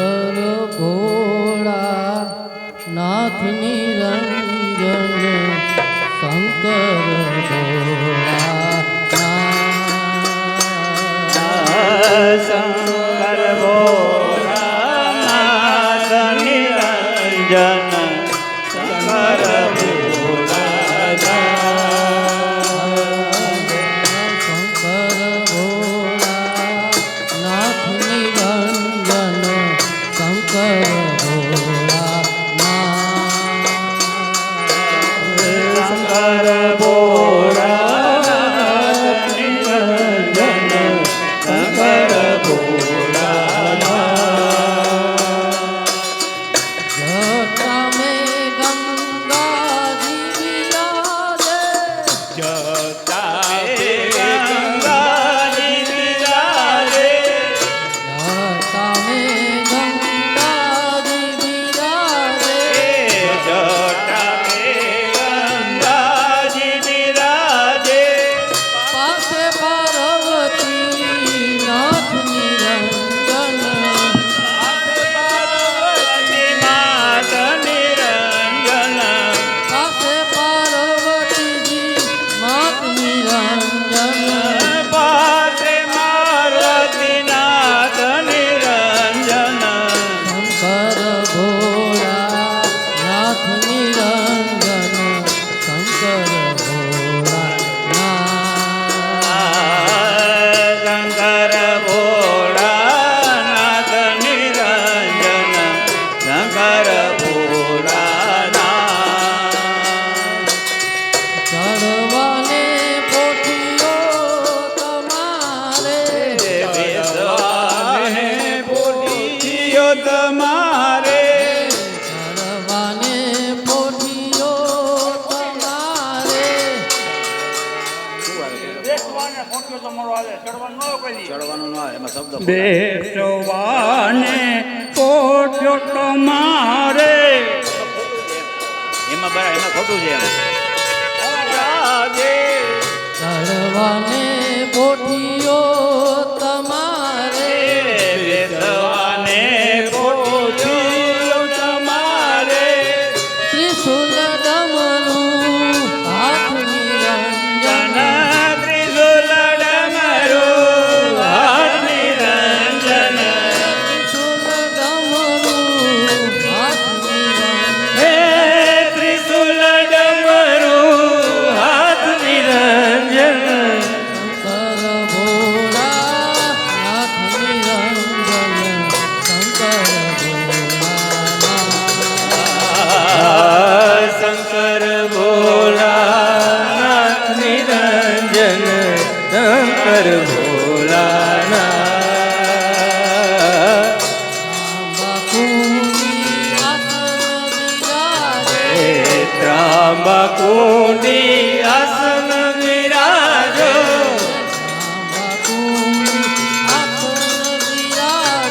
શંકર ભોળા નાથ નિરંજન શંકર ભોળા શંકર Yeah. તમારો આવે ચડવાનું ન આવે એમાં શબ્દ તમારે એમાં બરા એમાં ખોટું છે ચડવાને કોઠીઓ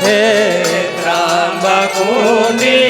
હે ત્રાંબકુંડી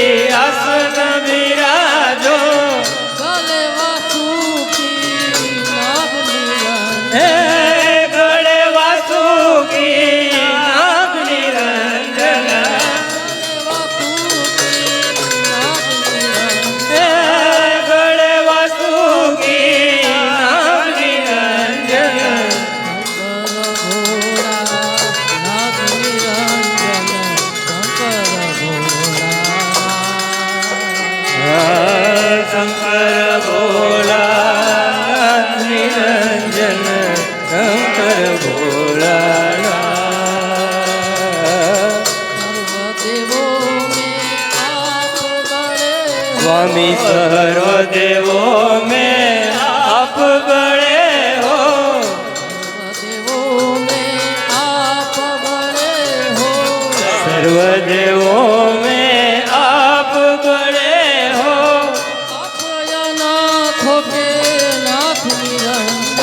વિસરો દેવો મે આપ બળે હો. દેવો મે આપ બળે હો. સર્વ દેવો મે આપ બળે હો. આપયા નાથ કે નાથ નિરંજન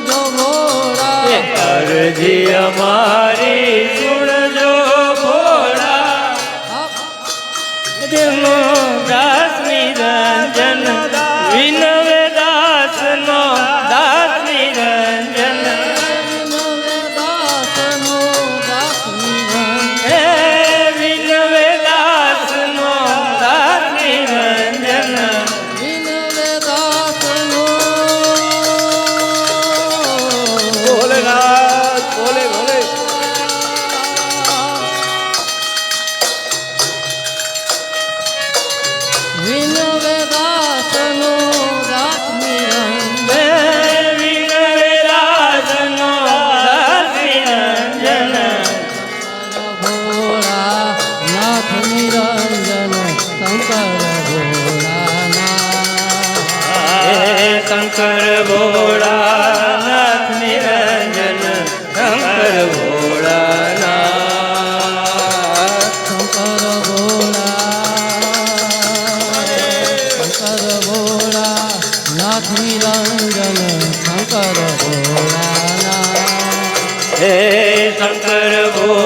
જોગોરા અરજી અમારા શંકર ભોળાનાથ નિરંજન શંકર ભોળાનાથ. શંકર ભોળા શંકર ભોળા નાથ નિરંજન શંકર ભોળાનાથ. હે શંકર ભોળા